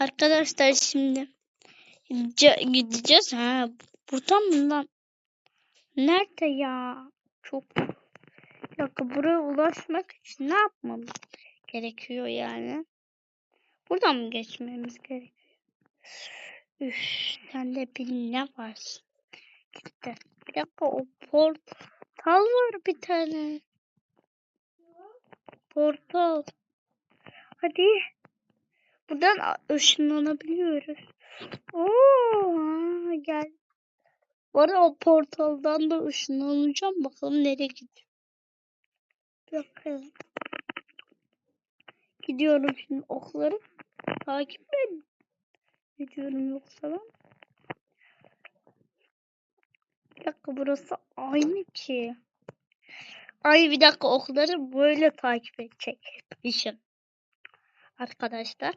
Arkadaşlar şimdi gidece- gideceğiz. Ha, burada mı lan? Nerede ya? Çok. Dakika buraya ulaşmak için ne yapmamız gerekiyor yani? Buradan mı geçmemiz gerekiyor? Üf, sende bir ne var? Gitti. Bir dakika o portal var bir tane. Portal. Hadi. Buradan ışınlanabiliyoruz. Oo, gel. Bu arada o portaldan da ışınlanacağım. Bakalım nereye gidiyor. Bakalım. Gidiyorum şimdi okları takip mi ediyorum yoksa ben? Bir dakika burası aynı ki. Ay bir dakika okları böyle takip edecekmişim. Arkadaşlar.